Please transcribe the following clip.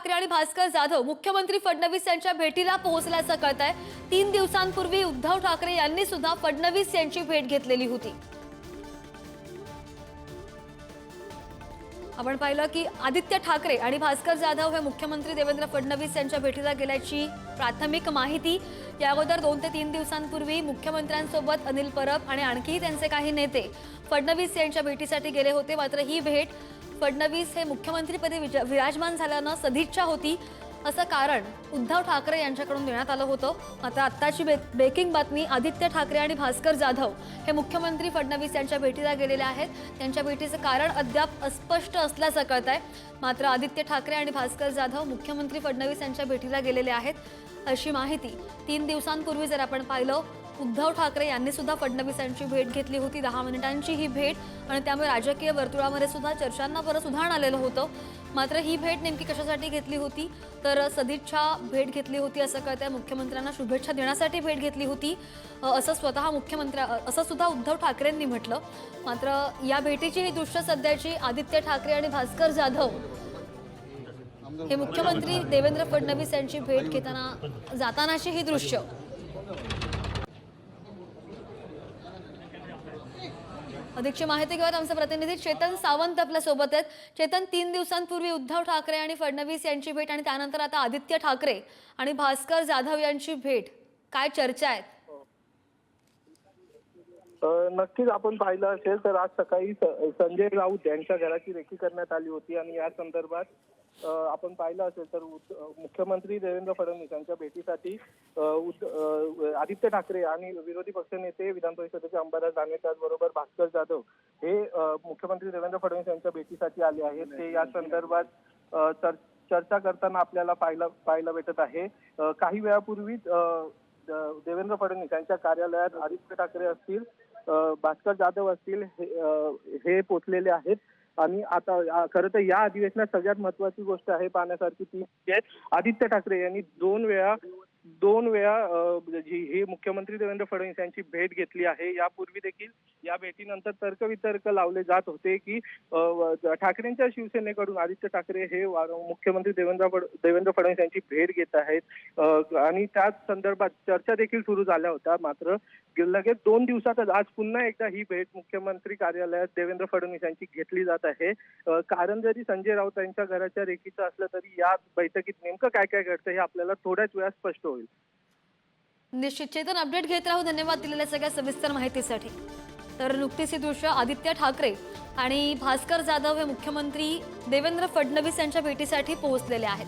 ठाकरे आणि भास्कर जाधव मुख्यमंत्री फडणवीस यांच्या भेटीला पोहोचल्याचं कळत आहे तीन दिवसांपूर्वी उद्धव ठाकरे यांनी सुद्धा फडणवीस यांची भेट घेतलेली होती. आपण पाहिलं की आदित्य ठाकरे आणि भास्कर जाधव हे मुख्यमंत्री देवेंद्र फडणवीस यांच्या भेटीला गेल्याची प्राथमिक माहिती. या अगोदर दोन ते तीन दिवसांपूर्वी मुख्यमंत्र्यांसोबत अनिल परब आणि आणखीही त्यांचे काही नेते फडणवीस यांच्या भेटीसाठी गेले होते. मात्र ही भेट फडणवीस हे मुख्यमंत्रीपदी विज- विराजमान झाल्यानं सदिच्छा होती असं कारण उद्धव ठाकरे यांच्याकडून देण्यात आलं होतं. मात्र आत्ताची बे ब्रेकिंग बातमी आदित्य ठाकरे आणि भास्कर जाधव हे मुख्यमंत्री फडणवीस यांच्या भेटीला गेलेले आहेत. त्यांच्या भेटीचं कारण अद्याप अस्पष्ट असल्याचं कळत आहे मात्र आदित्य ठाकरे आणि भास्कर जाधव मुख्यमंत्री फडणवीस यांच्या भेटीला गेलेले आहेत अशी माहिती तीन दिवसांपूर्वी जर आपण पाहिलं उद्धव ठाकरे यांनी सुद्धा फडणवीस यांची भेट घेतली होती दहा मिनिटांची ही भेट. आणि त्यामुळे राजकीय वर्तुळामध्ये सुद्धा चर्चांना परत उधाण आलेलं होतं. मात्र ही भेट नेमकी कशासाठी घेतली होती? तर सदिच्छा भेट घेतली होती असं कळतंय. मुख्यमंत्र्यांना शुभेच्छा देण्यासाठी भेट घेतली होती. असं स्वतः मुख्यमंत्र्या असं सुद्धा उद्धव ठाकरेंनी म्हटलं. मात्र या भेटीची ही दृश्य सध्याची आदित्य ठाकरे आणि भास्कर जाधव हे मुख्यमंत्री देवेंद्र फडणवीस यांची भेट घेताना जातानाची ही दृश्य. अधिकची माहिती घेऊयात. आमचे प्रतिनिधी चेतन सावंत आपल्यासोबत आहेत. चेतन तीन दिवसांपूर्वी उद्धव ठाकरे आणि फडणवीस यांची भेट आणि त्यानंतर आता आदित्य ठाकरे आणि भास्कर जाधव यांची भेट. काय चर्चा आहेत? नक्कीच आपण पाहिलं असेल तर आज सकाळी स- संजय राऊत यांच्या घराची रेखी करण्यात आली होती आणि या संदर्भात आपण पाहिलं असेल तर मुख्यमंत्री देवेंद्र फडणवीस यांच्या भेटीसाठी आदित्य ठाकरे आणि विरोधी पक्षनेते विधान परिषदेचे अंबादास दानवे त्याचबरोबर भास्कर जाधव हे मुख्यमंत्री देवेंद्र फडणवीस यांच्या भेटीसाठी आले आहेत. ते या संदर्भात चर्चा करताना आपल्याला पाहायला पाहायला भेटत आहे. काही वेळापूर्वीच देवेंद्र फडणवीस यांच्या कार्यालयात आदित्य ठाकरे असतील भास्कर जाधव असतील हे हे पोचलेले आहेत. आणि आता खरं तर या अधिवेशनात सगळ्यात महत्वाची गोष्ट आहे पाहण्यासारखी ती म्हणजे आदित्य ठाकरे यांनी दोन वेळा दोन वेळा म्हणजे जी ही मुख्यमंत्री देवेंद्र फडणवीस यांची भेट घेतली आहे. यापूर्वी देखील या भेटीनंतर तर्कवितर्क लावले जात होते की ठाकरेंच्या शिवसेनेकडून आदित्य ठाकरे हे मुख्यमंत्री देवेंद्र देवेंद्र फडणवीस यांची भेट घेत आहेत. आणि त्याच संदर्भात चर्चा देखील सुरू झाल्या होत्या. मात्र लगेच दोन दिवसातच आज पुन्हा एकदा ही भेट मुख्यमंत्री कार्यालयात देवेंद्र फडणवीस यांची घेतली जात आहे. कारण जरी संजय राऊत यांच्या घराच्या रेखीचं असलं तरी या बैठकीत नेमकं काय काय घडतं हे आपल्याला थोड्याच वेळात स्पष्ट होईल. निश्चित चेतन अपडेट घेत राहू. धन्यवाद दिलेल्या सगळ्या सविस्तर माहितीसाठी. तर नुकतीच हे दृश्य आदित्य ठाकरे आणि भास्कर जाधव हे मुख्यमंत्री देवेंद्र फडणवीस यांच्या भेटीसाठी पोहोचलेले आहेत.